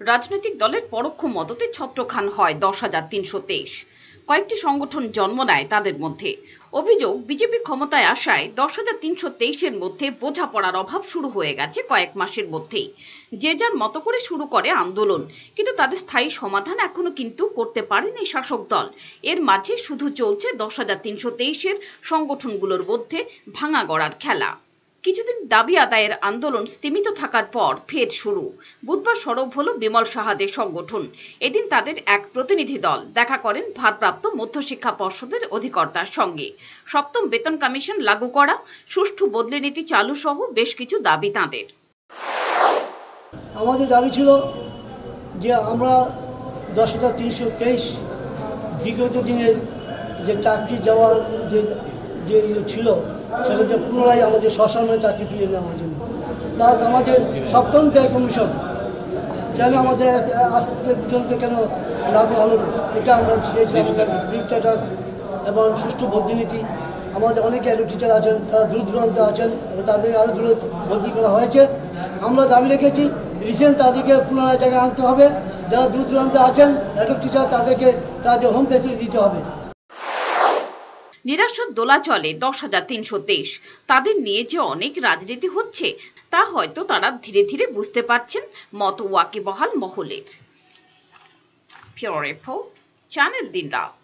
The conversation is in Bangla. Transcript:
রাজনৈতিক দলের পরোক্ষ মদতে ছত্রখান হয় দশ হাজার তিনশো তেইশ। কয়েকটি সংগঠন জন্ম নেয় তাদের মধ্যে। অভিযোগ, বিজেপি ক্ষমতায় আসায় দশ হাজার তিনশো তেইশের মধ্যে বোঝাপড়ার অভাব শুরু হয়ে গেছে কয়েক মাসের মধ্যেই। যে যার মতো করে শুরু করে আন্দোলন, কিন্তু তাদের স্থায়ী সমাধান এখনও কিন্তু করতে পারেনি শাসক দল। এর মাঝে শুধু চলছে দশ হাজার তিনশো তেইশের সংগঠনগুলোর মধ্যে ভাঙা গড়ার খেলা। কিছুদিন দাবি আদায়ের আন্দোলন স্তীমিত থাকার পর ফের শুরু। বুধবার সরব হল বিমল সাহাদের সংগঠন। এদিন তাদের এক প্রতিনিধি দল। দেখা করেন ভারপ্রাপ্ত মধ্যশিক্ষা পর্ষদের অধিকর্তার সঙ্গে। সপ্তম বেতন কমিশন লাগু করা, সুষ্ঠু বদলি নীতি চালু সহ বেশ কিছু দাবি তাঁদের। আমাদের দাবি ছিল যে আমরা দশ হাজার তিনশো তেইশ বিগত দিনের যে চাকরি যাওয়ার যে যে ইয়ে ছিল সেটা যে পুনরায় আমাদের সসম্মানে চাকরি ফিরিয়ে নেওয়ার জন্য। প্লাস আমাদের সপ্তম ব্যয় কমিশন। কেন আমাদের আজকে পর্যন্ত কেন লাভ হলো না? এটা আমরা চেয়েছিলাম স্ট্যাটাস এবং সুষ্ঠু বদলিনীতি আমাদের অনেক অ্যাডো টিচার আছেন তারা দূর দূরান্তে আছেন এবং তাদের আরও দূরে বদলি করা হয়েছে। আমরা দাবি রেখেছি রিসেন্ট তাদেরকে পুনরায় জায়গায় আনতে হবে। যারা দূর দূরান্তে আছেন অ্যাডো টিচার তাদেরকে তাদের হোম ফেসিলিটি দিতে হবে। নিরাশার দোলা চলে দশ হাজার তিনশো তেইশ। তাদের নিয়ে যে অনেক রাজনীতি হচ্ছে, তা হয়তো তারা ধীরে ধীরে বুঝতে পারছেন মত ওয়াকিবহাল মহলের। চ্যানেল দিন রাত